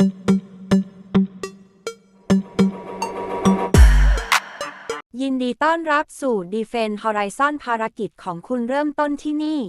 ยินดีต้อนรับสู่ Defense Horizon ภารกิจของคุณเริ่มต้นที่นี่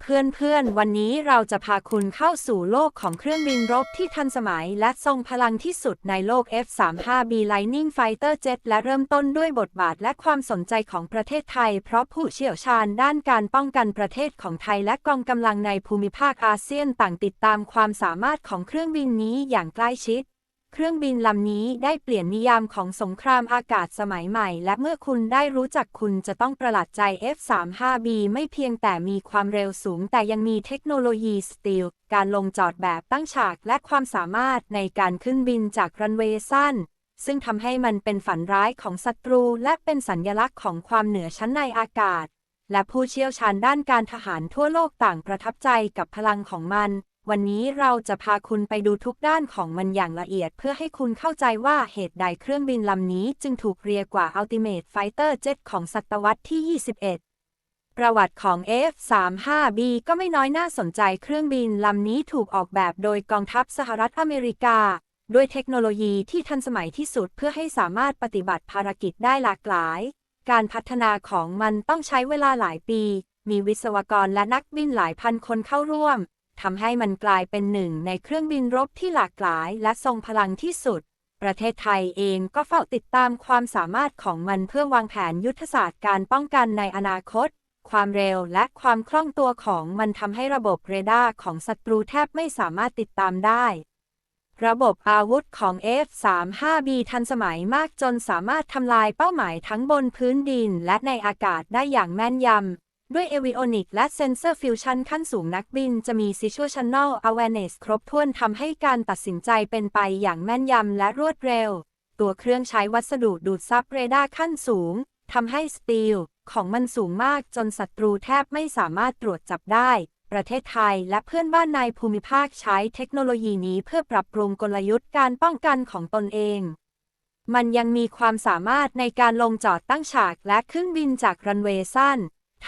เพื่อนๆ วันนี้เราจะพาคุณเข้าสู่โลกของเครื่องบินรบที่ทันสมัยและทรงพลังที่สุดในโลก F-35B Lightning Fighter Jet และเริ่มต้นด้วยบทบาทและความสนใจของประเทศไทย เพราะผู้เชี่ยวชาญด้านการป้องกันประเทศของไทยและกองกำลังในภูมิภาคอาเซียนต่างติดตามความสามารถของเครื่องบินนี้อย่างใกล้ชิด เครื่องบินลำนี้ได้เปลี่ยนนิยามของสงครามอากาศสมัยใหม่ และเมื่อคุณได้รู้จักคุณจะต้องประหลาดใจ F-35B ไม่เพียงแต่มีความเร็วสูง แต่ยังมีเทคโนโลยีสตีล การลงจอดแบบตั้งฉากและความสามารถในการขึ้นบินจากรันเวย์สั้น ซึ่งทำให้มันเป็นฝันร้ายของศัตรู และเป็นสัญญลักษณ์ของความเหนือชั้นในอากาศ และผู้เชี่ยวชาญด้านการทหารทั่วโลกต่างประทับใจกับพลังของมัน วันนี้เราจะพาคุณไปดูทุกด้านของมันอย่างละเอียด เพื่อให้คุณเข้าใจว่าเหตุใดเครื่องบินลำนี้จึงถูกเรียกว่า Ultimate Fighter Jet ของศตวรรษที่ 21 ประวัติของ F-35B ก็ไม่น้อยน่าสนใจเครื่องบินลำนี้ถูกออกแบบโดยกองทัพสหรัฐอเมริกา ด้วยเทคโนโลยีที่ทันสมัยที่สุดเพื่อให้สามารถปฏิบัติภารกิจได้หลากหลาย การพัฒนาของมันต้องใช้เวลาหลายปี มีวิศวกรและนักบินหลายพันคนเข้าร่วม ทำให้มันกลายเป็นหนึ่งในเครื่องบินรบที่หลากหลายและทรงพลังที่สุด ประเทศไทยเองก็เฝ้าติดตามความสามารถของมันเพื่อวางแผนยุทธศาสตร์การป้องกันในอนาคต ความเร็วและความคล่องตัวของมันทำให้ระบบเรดาร์ของศัตรูแทบไม่สามารถติดตามได้ ระบบอาวุธของ F-35B ทันสมัยมากจนสามารถทำลายเป้าหมายทั้งบนพื้นดินและในอากาศได้อย่างแม่นยำ ด้วย Avionics และ Sensor Fusion ขั้นสูงนักบินจะมี Situational Awareness ครบถ้วนทำให้การตัดสินใจเป็นไปอย่างแม่นยำและรวดเร็ว ตัวเครื่องใช้วัสดุดูดซับเรดาร์ขั้นสูงทำให้สตีลของมันสูงมากจนศัตรูแทบไม่สามารถตรวจจับได้ ประเทศไทยและเพื่อนบ้านในภูมิภาคใช้เทคโนโลยีนี้เพื่อปรับปรุงกลยุทธ์การป้องกันของตนเองมันยังมีความสามารถในการลงจอดตั้งฉากและขึ้นบินจากรันเวย์สั้น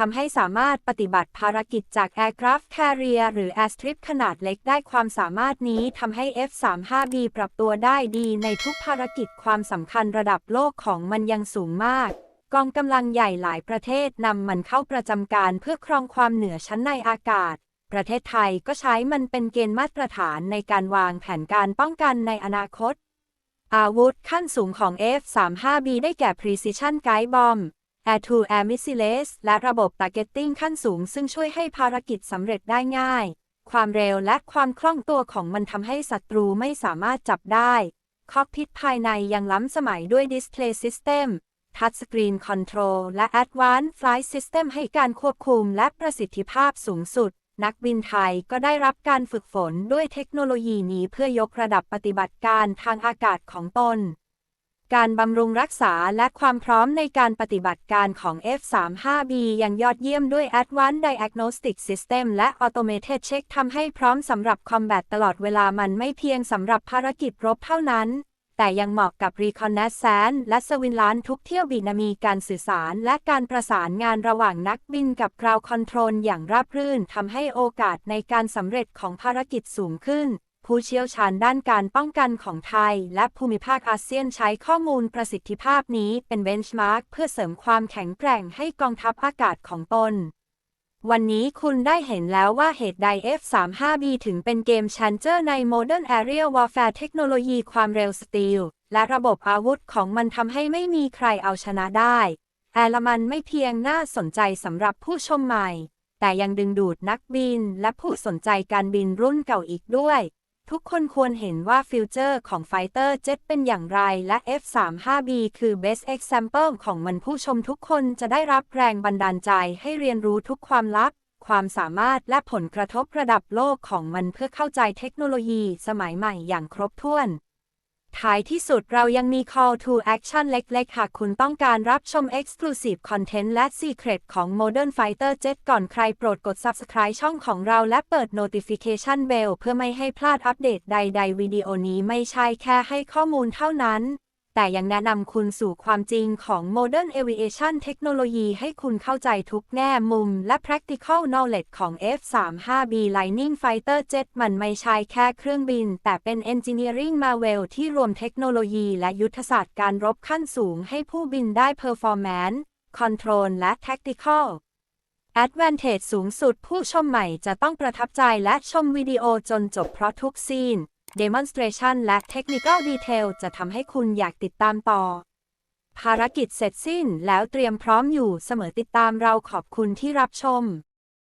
ทำให้สามารถปฏิบัติภารกิจจาก Aircraft Carrier หรือ Airstrip ขนาดเล็กได้ความสามารถนี้ทำให้ F-35B ปรับตัวได้ดีในทุกภารกิจความสำคัญระดับโลกของมันยังสูงมาก กองกำลังใหญ่หลายประเทศนำมันเข้าประจำการเพื่อครองความเหนือชั้นในอากาศ ประเทศไทยก็ใช้มันเป็นเกณฑ์มาตรฐานในการวางแผนการป้องกันในอนาคตอาวุธขั้นสูงของ F-35B ได้แก่ Precision Guide Bomb Air-to-Air Missiles และระบบ Targeting ขั้นสูง ซึ่งช่วยให้ภารกิจสำเร็จได้ง่าย ความเร็วและความคล่องตัวของมันทำให้ศัตรูไม่สามารถจับได้ คอกพิทภายในยังล้ำสมัยด้วย Display System Touchscreen Control และ Advanced Flight System ให้การควบคุมและประสิทธิภาพสูงสุด นักบินไทยก็ได้รับการฝึกฝนด้วยเทคโนโลยีนี้เพื่อยกระดับปฏิบัติการทางอากาศของตน การบำรุงรักษาและความพร้อมในการปฏิบัติการของ F-35B ยังยอดเยี่ยมด้วย Advanced Diagnostic System และ Automated Check ทำให้พร้อมสำหรับคอมแบทตลอดเวลามันไม่เพียงสำหรับภารกิจรบเท่านั้น แต่ยังเหมาะกับ Reconnaissance และ Surveillance ทุกเที่ยวบินมีการสื่อสาร และการประสานงานระหว่างนักบินกับ Ground Control อย่างราบรื่นทำให้โอกาสในการสำเร็จของภารกิจสูงขึ้น ผู้เชี่ยวชาญด้านการป้องกันของไทย และภูมิภาคอาเซียนใช้ข้อมูลประสิทธิภาพนี้เป็นเบนช์มาร์กเพื่อเสริมความแข็งแกร่งให้กองทัพอากาศของตน วันนี้คุณได้เห็นแล้วว่าเหตุใด F-35B ถึงเป็นเกมชันเจอร์ใน Modern Aerial Warfare เทคโนโลยีความเร็วสตีล และระบบอาวุธของมันทำให้ไม่มีใครเอาชนะได้แอลมันไม่เพียงน่าสนใจสำหรับผู้ชมใหม่ แต่ยังดึงดูดนักบินและผู้สนใจการบินรุ่นเก่าอีกด้วย ทุกคนควรเห็นว่าฟิวเจอร์ของไฟเตอร์เจ็ตเป็นอย่างไร และ F-35B คือ best example ของมันผู้ชมทุกคนจะได้รับแรงบันดาลใจให้เรียนรู้ทุกความลับ ความสามารถและผลกระทบระดับโลกของมันเพื่อเข้าใจเทคโนโลยีสมัยใหม่อย่างครบถ้วน ท้ายที่สุดเรายังมี call to action เล็กๆ หากคุณต้องการรับชม exclusive content และ secret ของ Modern Fighter Jet ก่อนใครโปรดกด subscribe ช่องของเราและเปิด notification bell เพื่อไม่ให้พลาดอัปเดตใด ๆ วิดีโอนี้ไม่ใช่แค่ให้ข้อมูลเท่านั้น แต่ยังแนะนำคุณสู่ความจริงของ Modern Aviation Technology ให้คุณเข้าใจทุกแง่มุม และ Practical Knowledge ของ F-35B Lightning Fighter Jet มันไม่ใช่แค่เครื่องบิน แต่เป็น Engineering Marvel ที่รวมเทคโนโลยีและยุทธศาสตร์การรบขั้นสูงให้ผู้บินได้ Performance Control และ Tactical Advantage สูงสุดผู้ชมใหม่จะต้องประทับใจและชมวิดีโอจนจบเพราะทุกซีน Demonstration และ Technical Detail จะทำให้คุณอยากติดตามต่อ ภารกิจเสร็จสิ้นแล้วเตรียมพร้อมอยู่เสมอติดตามเราขอบคุณที่รับชม